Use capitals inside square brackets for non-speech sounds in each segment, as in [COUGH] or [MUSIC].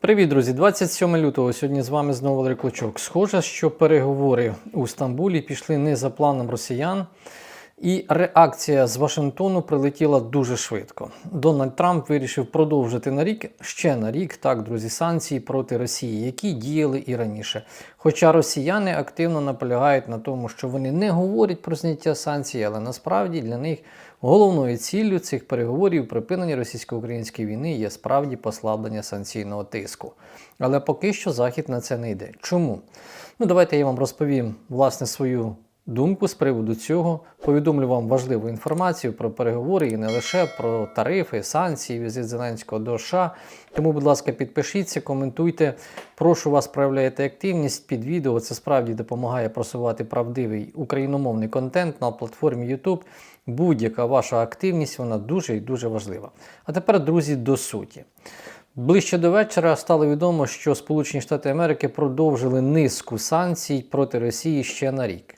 Привіт, друзі! 27 лютого. Сьогодні з вами знову Валерій Клочок. Схоже, що переговори у Стамбулі пішли не за планом росіян, і реакція з Вашингтону прилетіла дуже швидко. Дональд Трамп вирішив продовжити на рік ще на рік, так, друзі, санкції проти Росії, які діяли і раніше. Хоча росіяни активно наполягають на тому, що вони не говорять про зняття санкцій, але насправді для них головною ціллю цих переговорів припинення російсько-української війни є справді послаблення санкційного тиску. Але поки що Захід на це не йде. Чому? Ну, давайте я вам розповім власне свою думку з приводу цього. Повідомлю вам важливу інформацію про переговори і не лише про тарифи, санкції, візит Зеленського до США. Тому, будь ласка, підпишіться, коментуйте. Прошу вас, проявляйте активність під відео. Це справді допомагає просувати правдивий україномовний контент на платформі YouTube. Будь-яка ваша активність вона дуже і дуже важлива. А тепер, друзі, до суті. Ближче до вечора стало відомо, що Сполучені Штати Америки продовжили низку санкцій проти Росії ще на рік.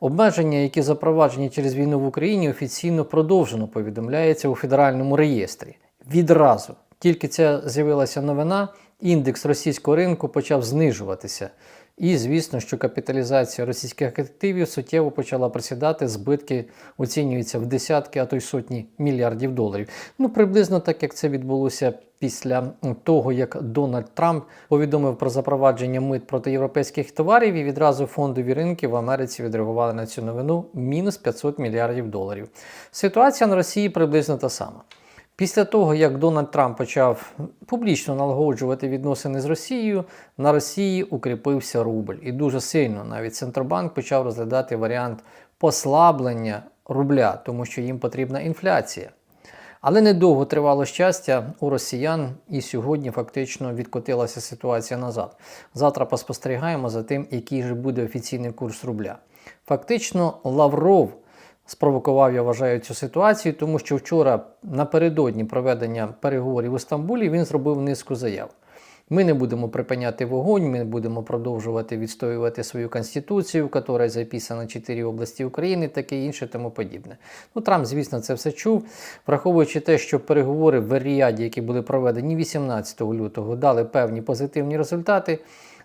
Обмеження, які запроваджені через війну в Україні, офіційно продовжено повідомляється у федеральному реєстрі. Відразу, тільки ця з'явилася новина, індекс російського ринку почав знижуватися. І звісно, що капіталізація російських активів суттєво почала просідати, збитки оцінюються в десятки, а то й сотні мільярдів доларів. Ну, приблизно так як це відбулося після того, як Дональд Трамп повідомив про запровадження мит проти європейських товарів, і відразу фондові ринки в Америці відреагували на цю новину мінус 500 мільярдів доларів. Ситуація на Росії приблизно та сама. Після того, як Дональд Трамп почав публічно налагоджувати відносини з Росією, на Росії укріпився рубль. І дуже сильно навіть Центробанк почав розглядати варіант послаблення рубля, тому що їм потрібна інфляція. Але недовго тривало щастя у росіян, і сьогодні фактично відкотилася ситуація назад. Завтра поспостерігаємо за тим, який же буде офіційний курс рубля. Фактично, Лавров спровокував, я вважаю, цю ситуацію, тому що вчора напередодні проведення переговорів у Стамбулі він зробив низку заяв. Ми не будемо припиняти вогонь, ми будемо продовжувати відстоювати свою конституцію, в якій записано чотири області України, таке інше, тому подібне. Ну, Трамп, звісно, це все чув, враховуючи те, що переговори в Ріаді, які були проведені 18 лютого, дали певні позитивні результати.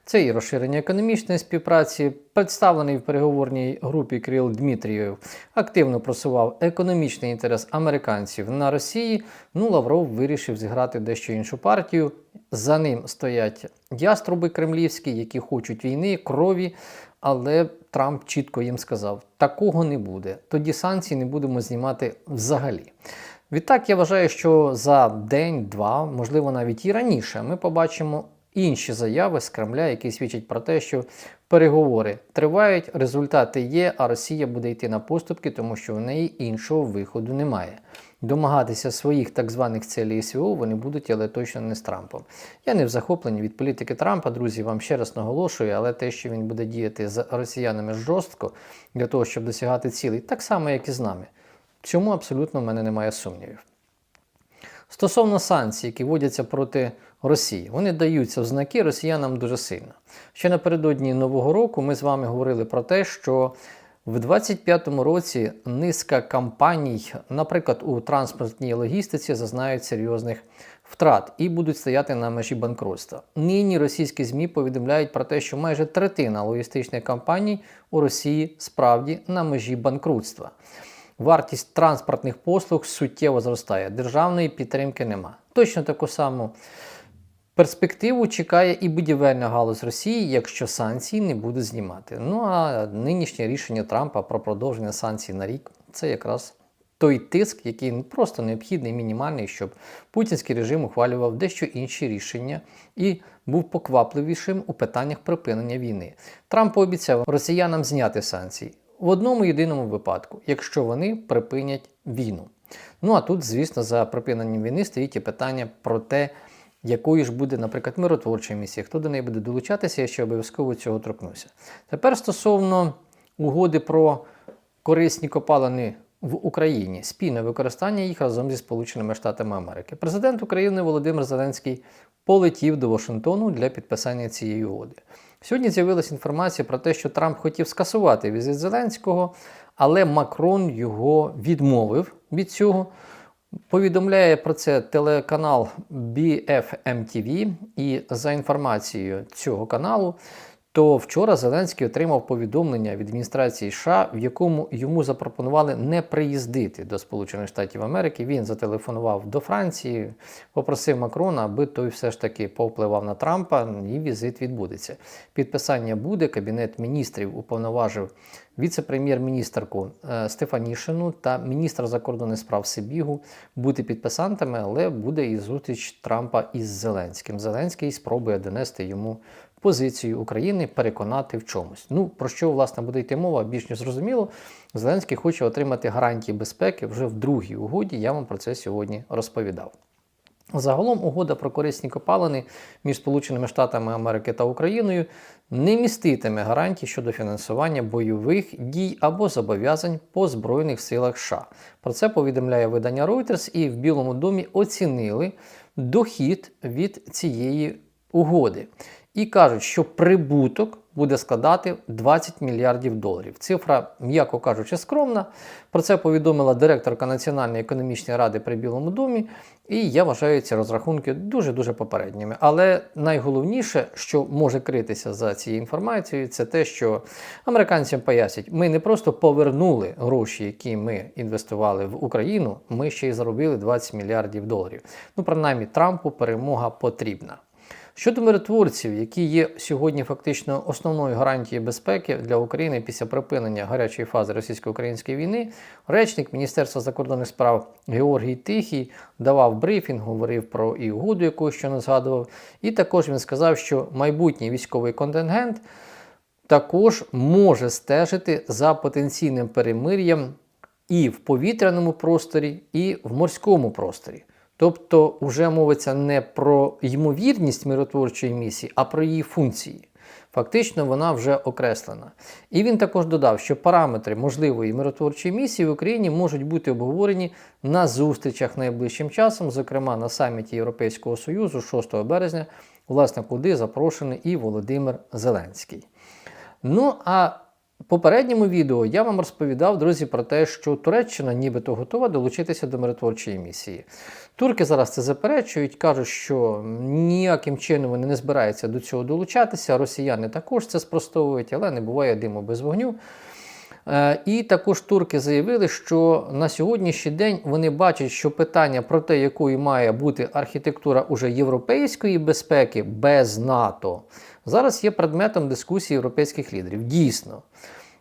Це і розширення економічної співпраці. Представлений в переговорній групі Кирил Дмитрієв активно просував економічний інтерес американців на Росії. Ну, Лавров вирішив зіграти дещо іншу партію. За ним стоять яструби кремлівські, які хочуть війни, крові. Але Трамп чітко їм сказав: такого не буде. Тоді санкції не будемо знімати взагалі. Відтак я вважаю, що за день-два, можливо, навіть і раніше, ми побачимо інші заяви з Кремля, які свідчать про те, що переговори тривають, результати є, а Росія буде йти на поступки, тому що в неї іншого виходу немає. Домагатися своїх так званих цілей СВО вони будуть, але точно не з Трампом. Я не в захопленні від політики Трампа, друзі, вам ще раз наголошую, але те, що він буде діяти з росіянами жорстко для того, щоб досягати цілей, так само, як і з нами. Цьому абсолютно в мене немає сумнівів. Стосовно санкцій, які вводяться проти Росії, вони даються в знаки росіянам дуже сильно. Ще напередодні Нового року ми з вами говорили про те, що в 2025 році низка компаній, наприклад, у транспортній логістиці, зазнають серйозних втрат і будуть стояти на межі банкрутства. Нині російські ЗМІ повідомляють про те, що майже третина логістичних компаній у Росії справді на межі банкрутства. Вартість транспортних послуг суттєво зростає, державної підтримки нема. Точно таку саму перспективу чекає і будівельна галузь Росії, якщо санкції не будуть знімати. Ну а нинішнє рішення Трампа про продовження санкцій на рік це якраз той тиск, який просто необхідний, мінімальний, щоб путінський режим ухвалював дещо інші рішення і був поквапливішим у питаннях припинення війни. Трамп пообіцяв росіянам зняти санкції в одному єдиному випадку, якщо вони припинять війну. Ну а тут, звісно, за припиненням війни стоїть і питання про те, якою ж буде, наприклад, миротворча місія, хто до неї буде долучатися, я ще обов'язково цього торкнуся. Тепер стосовно угоди про корисні копалини в Україні, спільне використання їх разом зі Сполученими Штатами Америки. Президент України Володимир Зеленський полетів до Вашингтону для підписання цієї угоди. Сьогодні з'явилася інформація про те, що Трамп хотів скасувати візит Зеленського, але Макрон його відмовив від цього. Повідомляє про це телеканал BFMTV і за інформацією цього каналу, то вчора Зеленський отримав повідомлення від адміністрації США, в якому йому запропонували не приїздити до Сполучених Штатів Америки. Він зателефонував до Франції, попросив Макрона, аби той все ж таки повпливав на Трампа, і візит відбудеться. Підписання буде. Кабінет міністрів уповноважив віце-прем'єр-міністерку е, Стефанішину та міністра закордонних справ Сибігу бути підписантами, але буде і зустріч Трампа із Зеленським. Зеленський спробує донести йому позицію України, переконати в чомусь. Ну про що власне буде йти мова, більш ніж зрозуміло. Зеленський хоче отримати гарантії безпеки вже в другій угоді. Я вам про це сьогодні розповідав. Загалом угода про корисні копалини між Сполученими Штатами Америки та Україною не міститиме гарантій щодо фінансування бойових дій або зобов'язань по Збройних силах США. Про це повідомляє видання Reuters і в Білому домі оцінили дохід від цієї угоди. І кажуть, що прибуток буде складати 20 мільярдів доларів. Цифра, м'яко кажучи, скромна. Про це повідомила директорка Національної економічної ради при Білому домі. І я вважаю ці розрахунки дуже-дуже попередніми. Але найголовніше, що може критися за цією інформацією, це те, що американцям пояснять, ми не просто повернули гроші, які ми інвестували в Україну, ми ще й заробили 20 мільярдів доларів. Ну, принаймні, Трампу перемога потрібна. Щодо миротворців, які є сьогодні фактично основною гарантією безпеки для України після припинення гарячої фази російсько-української війни, речник Міністерства закордонних справ Георгій Тихій давав брифінг, говорив про і яку ще не згадував. І також він сказав, що майбутній військовий контингент також може стежити за потенційним перемир'ям і в повітряному просторі, і в морському просторі. Тобто вже мовиться не про ймовірність миротворчої місії, а про її функції. Фактично, вона вже окреслена. І він також додав, що параметри можливої миротворчої місії в Україні можуть бути обговорені на зустрічах найближчим часом, зокрема на саміті Європейського Союзу 6 березня, власне, куди запрошений і Володимир Зеленський. Ну а попередньому відео я вам розповідав, друзі, про те, що Туреччина нібито готова долучитися до миротворчої місії. Турки зараз це заперечують, кажуть, що ніяким чином вони не збираються до цього долучатися. Росіяни також це спростовують, але не буває диму без вогню. Е, І також турки заявили, що на сьогоднішній день вони бачать, що питання про те, якою має бути архітектура уже європейської безпеки без НАТО, зараз є предметом дискусії європейських лідерів. Дійсно,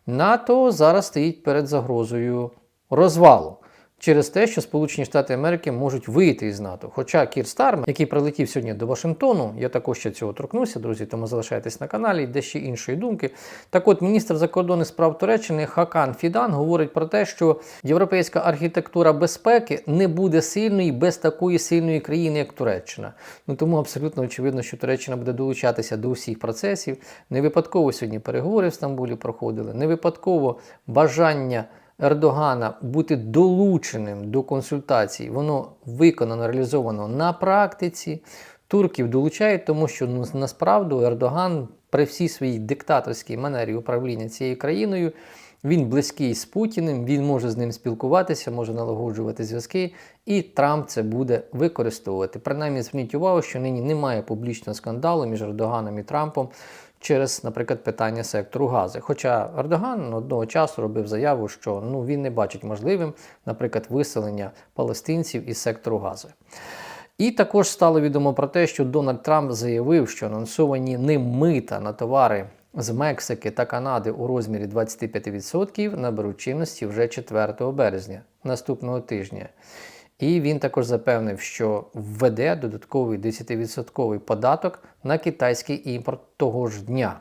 НАТО зараз стоїть перед загрозою розвалу. Через те, що Сполучені Штати Америки можуть вийти із НАТО. Хоча Кір Стармер, який прилетів сьогодні до Вашингтону, я також ще цього торкнуся, друзі, тому залишайтесь на каналі, де ще іншої думки. Так от, міністр закордонних справ Туреччини Хакан Фідан говорить про те, що європейська архітектура безпеки не буде сильною без такої сильної країни, як Туреччина. Ну тому абсолютно очевидно, що Туреччина буде долучатися до усіх процесів. Не випадково сьогодні переговори в Стамбулі проходили, не випадково бажання. Ердогана бути долученим до консультацій, воно виконано, реалізовано на практиці. Турків долучають, тому що ну, насправді Ердоган при всій своїй диктаторській манері управління цією країною. Він близький з Путіним, він може з ним спілкуватися, може налагоджувати зв'язки, і Трамп це буде використовувати. Принаймні, зверніть увагу, що нині немає публічного скандалу між Ердоганом і Трампом через, наприклад, питання сектору газу. Хоча Ердоган одного часу робив заяву, що ну, він не бачить можливим, наприклад, виселення палестинців із сектору газу. І також стало відомо про те, що Дональд Трамп заявив, що анонсовані ним мита на товари з Мексики та Канади у розмірі 25% наберуть чинності вже 4 березня наступного тижня. І він також запевнив, що введе додатковий 10% податок на китайський імпорт того ж дня.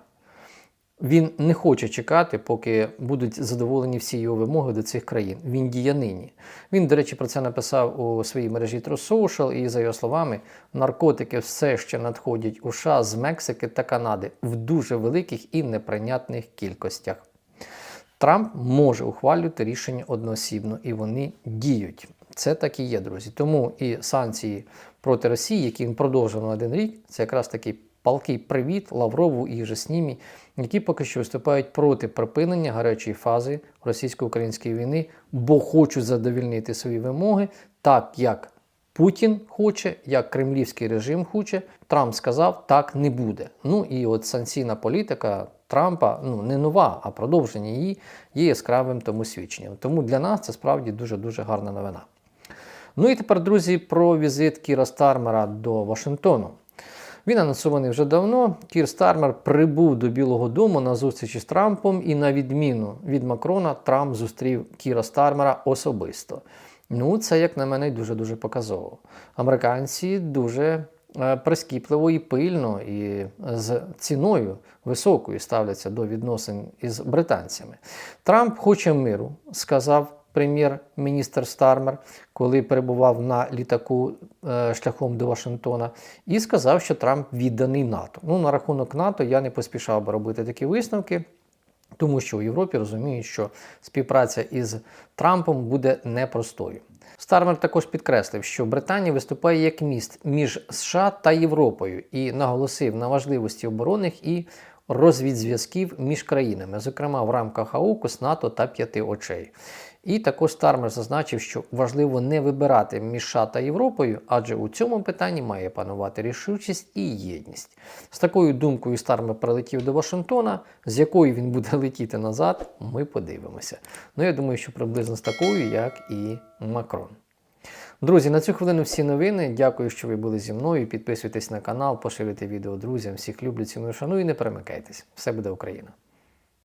Він не хоче чекати, поки будуть задоволені всі його вимоги до цих країн. Він діє нині. Він, до речі, про це написав у своїй мережі True Social, і, за його словами, наркотики все ще надходять у США з Мексики та Канади в дуже великих і неприйнятних кількостях. Трамп може ухвалювати рішення одноосібно, і вони діють. Це так і є, друзі. Тому і санкції проти Росії, які він продовжив на один рік, це якраз таки палкий привіт Лаврову і Жеснімі, які поки що виступають проти припинення гарячої фази російсько-української війни, бо хочуть задовільнити свої вимоги, так як Путін хоче, як кремлівський режим хоче. Трамп сказав, так не буде. Ну і от санкційна політика Трампа ну не нова, а продовження її є яскравим тому свідченням. Тому для нас це справді дуже дуже гарна новина. Ну і тепер, друзі, про візит Кіра Стармера до Вашингтону. Він анонсований вже давно. Кір Стармер прибув до Білого Дому на зустрічі з Трампом, і на відміну від Макрона, Трамп зустрів Кіра Стармера особисто. Ну, це, як на мене, дуже-дуже показово. Американці дуже е, прискіпливо і пильно, і з ціною високою ставляться до відносин із британцями. Трамп хоче миру, сказав прем'єр-міністр Стармер, коли перебував на літаку е, шляхом до Вашингтона, і сказав, що Трамп відданий НАТО. Ну, на рахунок НАТО я не поспішав би робити такі висновки. Тому що у Європі розуміють, що співпраця із Трампом буде непростою. Стармер також підкреслив, що Британія виступає як міст між США та Європою і наголосив на важливості оборонних і розвідзв'язків між країнами, зокрема в рамках АУКУС, НАТО та п'яти очей. І також Стармер зазначив, що важливо не вибирати між США та Європою, адже у цьому питанні має панувати рішучість і єдність. З такою думкою Стармер прилетів до Вашингтона, з якою він буде [LAUGHS] летіти назад, ми подивимося. Ну я думаю, що приблизно з такою, як і Макрон. Друзі, на цю хвилину всі новини. Дякую, що ви були зі мною. Підписуйтесь на канал, поширюйте відео друзям. Всіх люблю, ціную, шаную і не перемикайтесь. Все буде Україна!